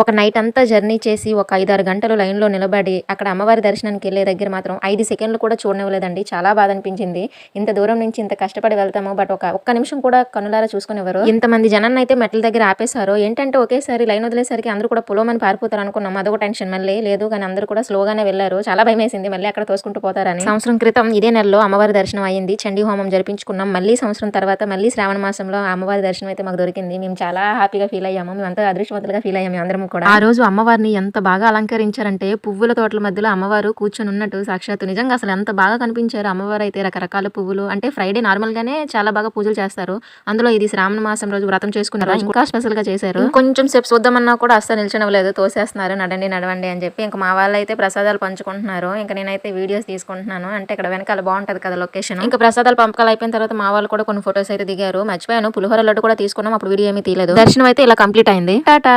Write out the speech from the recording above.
ఒక నైట్ అంతా జర్నీ చేసి ఒక ఐదారు గంటలు లైన్లో నిలబడి అక్కడ అమ్మవారి దర్శనానికి వెళ్ళే దగ్గర మాత్రం ఐదు సెకండ్లు కూడా చూడనివ్వలేదండి. చాలా బాధ అనిపించింది ఇంత దూరం నుంచి ఇంత కష్టపడి వెళ్తాము. బట్ ఒక ఒక్క నిమిషం కూడా కనులారా చూసుకునేవారు. ఇంతమంది జనాన్ని అయితే మెట్ల దగ్గర ఆపేశారు. ఏంటంటే ఒకేసారి లైన్ వదిలేసరికి అందరూ కూడా పొలోమని పారిపోతారు అనుకున్నాం. అదొక టెన్షన్. మళ్ళీ లేదు కానీ అందరూ కూడా స్లోగానే వెళ్ళారు. చాలా భయం వేసింది మళ్ళీ అక్కడ తోసుకుంటూ పోతారని. సంవత్సరం క్రితం ఇదే నెలలో అమ్మవారి దర్శనం అయ్యింది చండీ హోమం జరిపించుకున్నాం. మళ్ళీ సంవత్సరం తర్వాత మళ్ళీ శ్రావణ మాసంలో అమ్మవారి దర్శనం అయితే మాకు దొరికింది. మేము చాలా హ్యాపీగా ఫీల్ అయ్యాము. మేము అంతా అదృష్టవంతులుగా ఫీల్ అయ్యాము. అందరం కూడా. ఆ రోజు అమ్మవారిని ఎంత బాగా అలంకరించారంటే పువ్వుల తోటల మధ్యలో అమ్మవారు కూర్చొని ఉన్నట్టు సాక్షాత్తు. నిజంగా అసలు ఎంత బాగా కనిపించారు అమ్మవారు అయితే రకరకాల పువ్వులు. అంటే ఫ్రైడే నార్మల్ గానే చాలా బాగా పూజలు చేస్తారు. అందులో ఇది శ్రావణ మాసం రోజు వ్రతం చేసుకున్నారు ఇంకా స్పెషల్గా చేశారు. కొంచెం సేపు చూద్దామన్నా కూడా అస్సలు నిల్చొనవ్వలేదు. తోసేస్తున్నారు. నడండి నడవండి అని చెప్పి ఇంకా మా వాళ్ళు అయితే ప్రసాదాలు పంచుకుంటున్నారు. ఇంకా నేనైతే వీడియోస్ తీసుకుంటున్నాను. అంటే ఇక్కడ వెనకాల బాగుంటది కదా లొకేషన్ ఇంకా ప్రసాదాలు పంపకాలు అయిపోయిన తర్వాత మా వాళ్ళు కూడా కొన్ని ఫొటోస్ అయితే దిగారు. మర్చిపోయాను. పులిహోర లడ్డు కూడా తీసుకున్నాం. అప్పుడు వీడియో ఏమీ తీయలేదు. దర్శనం అయితే ఇలా కంప్లీట్ అయింది. టాటా!